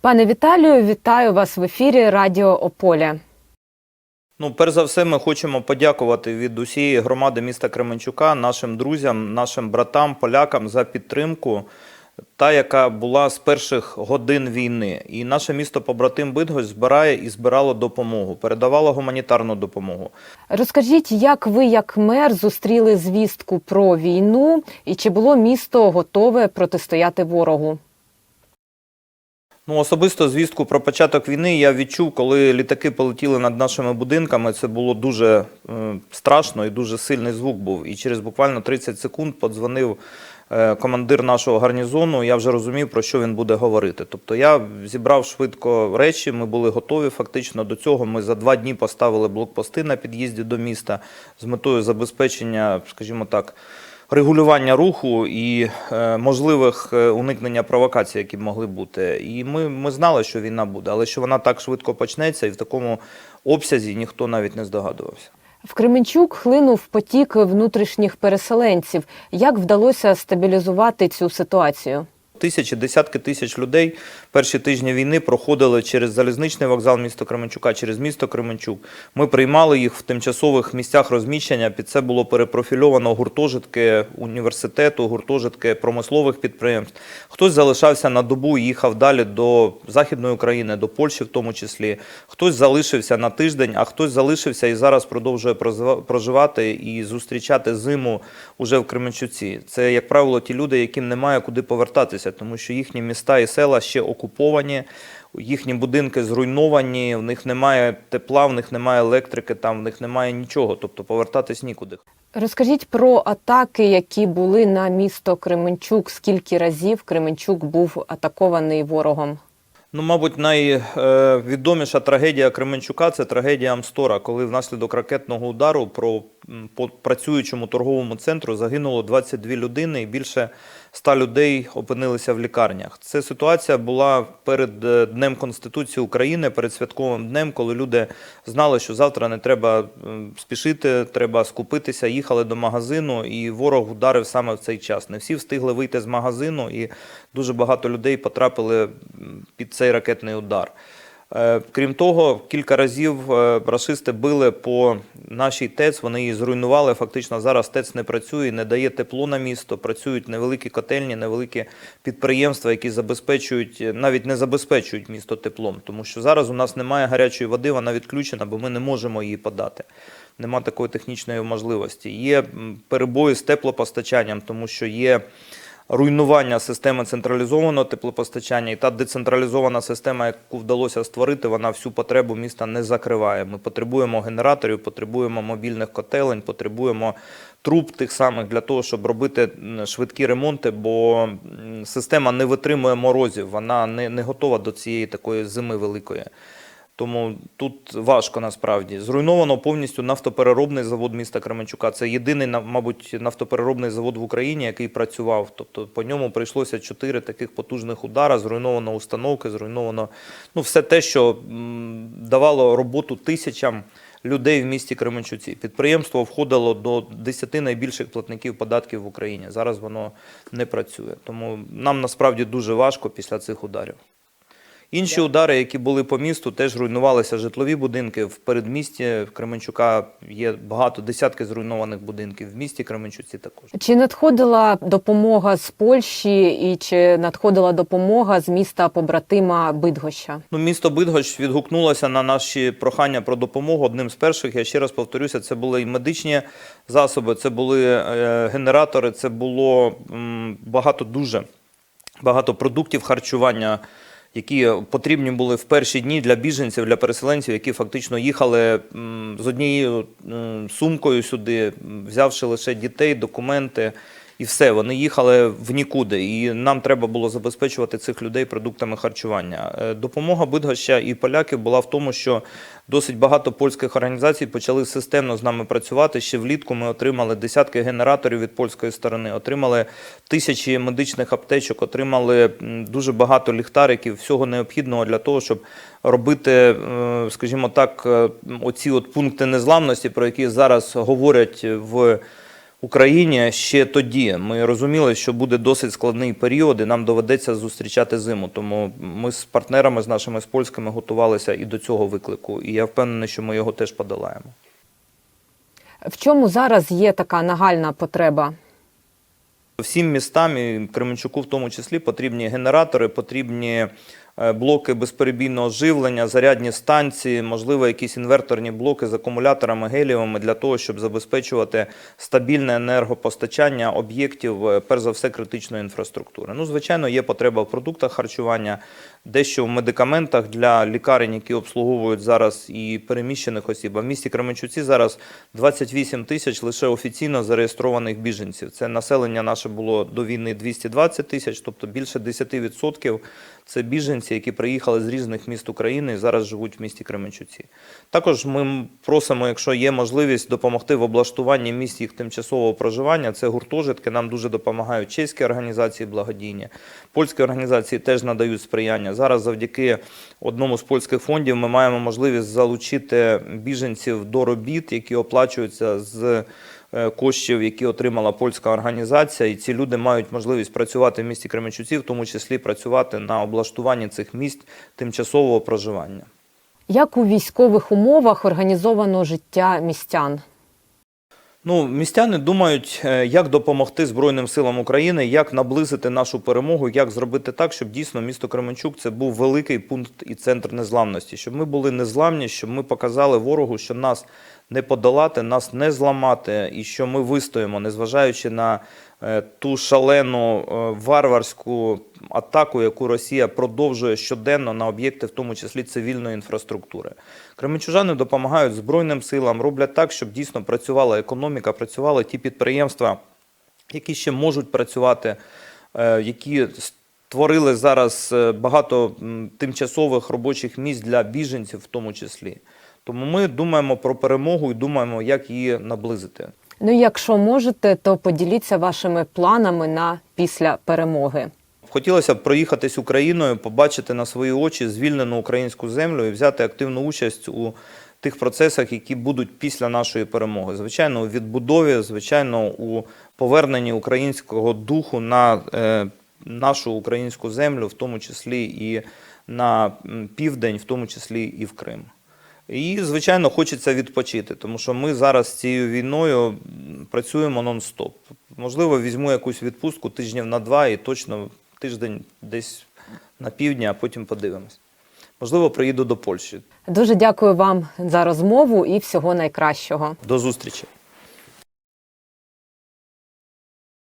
Пане Віталію, вітаю вас в ефірі Радіо Ополя. Ну, перш за все, ми хочемо подякувати від усієї громади міста Кременчука, нашим друзям, нашим братам, полякам за підтримку, та яка була з перших годин війни. І наше місто побратим Бидгось збирає і збирало допомогу, передавало гуманітарну допомогу. Розкажіть, як ви, як мер, зустріли звістку про війну і чи було місто готове протистояти ворогу? Ну, особисто звістку про початок війни я відчув, коли літаки полетіли над нашими будинками. Це було дуже е, страшно і дуже сильний звук був. І через буквально 30 секунд подзвонив е, командир нашого гарнізону. Я вже розумів, про що він буде говорити. Тобто я зібрав швидко речі, ми були готові фактично до цього. Ми за два дні поставили блокпости на під'їзді до міста з метою забезпечення, скажімо так регулювання руху і е, можливих е, уникнення провокацій, які б могли бути. І ми, ми знали, що війна буде, але що вона так швидко почнеться, і в такому обсязі ніхто навіть не здогадувався. В Кременчук хлинув потік внутрішніх переселенців. Як вдалося стабілізувати цю ситуацію? Тисячі, десятки тисяч людей перші тижні війни проходили через залізничний вокзал міста Кременчука, через місто Кременчук. Ми приймали їх в тимчасових місцях розміщення. Під це було перепрофільовано гуртожитки університету, гуртожитки промислових підприємств. Хтось залишався на добу і їхав далі до Західної України, до Польщі, в тому числі. Хтось залишився на тиждень, а хтось залишився і зараз продовжує проживати і зустрічати зиму уже в Кременчуці. Це, як правило, ті люди, яким немає куди повертатися, тому що їхні міста і села ще окуповані, їхні будинки зруйновані, в них немає тепла, в них немає електрики, там в них немає нічого, тобто повертатись нікуди. Розкажіть про атаки, які були на місто Кременчук. Скільки разів Кременчук був атакований ворогом? Ну, мабуть, найвідоміша трагедія Кременчука це трагедія Амстора, коли внаслідок ракетного удару про по працюючому торговому центру загинуло 22 людини і більше 100 людей опинилися в лікарнях. Це ситуація була перед е, Днем Конституції України, перед святковим днем, коли люди знали, що завтра не треба спішити, треба скупитися, їхали до магазину, і ворог ударив саме в цей час. Не всі встигли вийти з магазину, і дуже багато людей потрапили під цей ракетний удар. Е, Крім того, кілька разів е, рашисти били по нашій ТЕЦ, вони її зруйнували. Фактично зараз ТЕЦ не працює, не дає тепло на місто. Працюють невеликі котельні, невеликі підприємства, які забезпечують, навіть не забезпечують місто теплом. Тому що зараз у нас немає гарячої води, вона відключена, бо ми не можемо її подати. Нема такої технічної можливості. Є перебої з теплопостачанням, тому що є руйнування системи централізованого теплопостачання і та децентралізована система, яку вдалося створити, вона всю потребу міста не закриває. Ми потребуємо генераторів, потребуємо мобільних котелень, потребуємо труб тих самих для того, щоб робити швидкі ремонти, бо система не витримує морозів, вона не, не готова до цієї такої зими великої. Тому тут важко насправді. Зруйновано повністю нафтопереробний завод міста Кременчука. Це єдиний, мабуть, нафтопереробний завод в Україні, який працював. Тобто по ньому прийшлося чотири таких потужних удара, зруйновано установки, зруйновано ну, все те, що давало роботу тисячам людей в місті Кременчуці. Підприємство входило до 10 найбільших платників податків в Україні. Зараз воно не працює. Тому нам насправді дуже важко після цих ударів. Інші удари, які були по місту, теж руйнувалися житлові будинки. В передмісті Кременчука є багато десятки зруйнованих будинків. В місті Кременчуці також. Чи надходила допомога з Польщі і чи надходила допомога з міста побратима Бидгоща? Ну, місто Бидгощ відгукнулося на наші прохання про допомогу. Одним з перших, я ще раз повторюся, це були і медичні засоби, це були е, генератори, це було багато дуже багато продуктів харчування, які потрібні були в перші дні для біженців, для переселенців, які фактично їхали з однією сумкою сюди, взявши лише дітей, документи. І все, вони їхали в нікуди, і нам треба було забезпечувати цих людей продуктами харчування. Е, Допомога Бидгоща і поляків була в тому, що досить багато польських організацій почали системно з нами працювати. Ще влітку ми отримали десятки генераторів від польської сторони, отримали тисячі медичних аптечок, отримали дуже багато ліхтариків, всього необхідного для того, щоб робити, е, скажімо так, е, оці от пункти незламності, про які зараз говорять в Україні ще тоді. Ми розуміли, що буде досить складний період, і нам доведеться зустрічати зиму. Тому ми з партнерами, з нашими з польськими, готувалися і до цього виклику. І я впевнений, що ми його теж подолаємо. В чому зараз є така нагальна потреба? Всім містам, і Кременчуку в тому числі, потрібні генератори, потрібні блоки безперебійного живлення, зарядні станції, можливо, якісь інверторні блоки з акумуляторами гелієвими для того, щоб забезпечувати стабільне енергопостачання об'єктів, е, перш за все, критичної інфраструктури. Ну, звичайно, є потреба в продуктах харчування, дещо в медикаментах для лікарень, які обслуговують зараз і переміщених осіб. А в місті Кременчуці зараз 28 тисяч лише офіційно зареєстрованих біженців. Це населення наше було до війни 220 тисяч, тобто більше 10% це біженці, які приїхали з різних міст України і зараз живуть в місті Кременчуці. Також ми просимо, якщо є можливість, допомогти в облаштуванні місць їх тимчасового проживання. Це гуртожитки. Нам дуже допомагають чеські організації благодійні, польські організації теж надають сприяння. Зараз завдяки одному з польських фондів ми маємо можливість залучити біженців до робіт, які оплачуються з коштів, які отримала польська організація, і ці люди мають можливість працювати в місті Кременчуці, в тому числі працювати на облаштуванні цих місць тимчасового проживання. Як у військових умовах організовано життя містян? Ну, містяни думають, е, як допомогти Збройним силам України, як наблизити нашу перемогу, як зробити так, щоб дійсно місто Кременчук це був великий пункт і центр незламності, щоб ми були незламні, щоб ми показали ворогу, що нас не подолати, нас не зламати, і що ми вистоїмо, незважаючи на е, ту шалену е, варварську атаку, яку Росія продовжує щоденно на об'єкти, в тому числі цивільної інфраструктури. Кременчужани допомагають Збройним силам, роблять так, щоб дійсно працювала економіка, працювали ті підприємства, які ще можуть працювати, е, які створили зараз багато тимчасових робочих місць для біженців, в тому числі. Тому ми думаємо про перемогу і думаємо, як її наблизити. Ну, якщо можете, то поділіться вашими планами на після перемоги. Хотілося б проїхатись Україною, побачити на свої очі звільнену українську землю і взяти активну участь у тих процесах, які будуть після нашої перемоги. Звичайно, у відбудові, звичайно, у поверненні українського духу на е, нашу українську землю, в тому числі і на південь, в тому числі і в Крим. І, звичайно, хочеться відпочити, тому що ми зараз з цією війною працюємо нон-стоп. Можливо, візьму якусь відпустку тижнів на два і точно тиждень десь на півдні, а потім подивимось. Можливо, приїду до Польщі. Дуже дякую вам за розмову і всього найкращого. До зустрічі.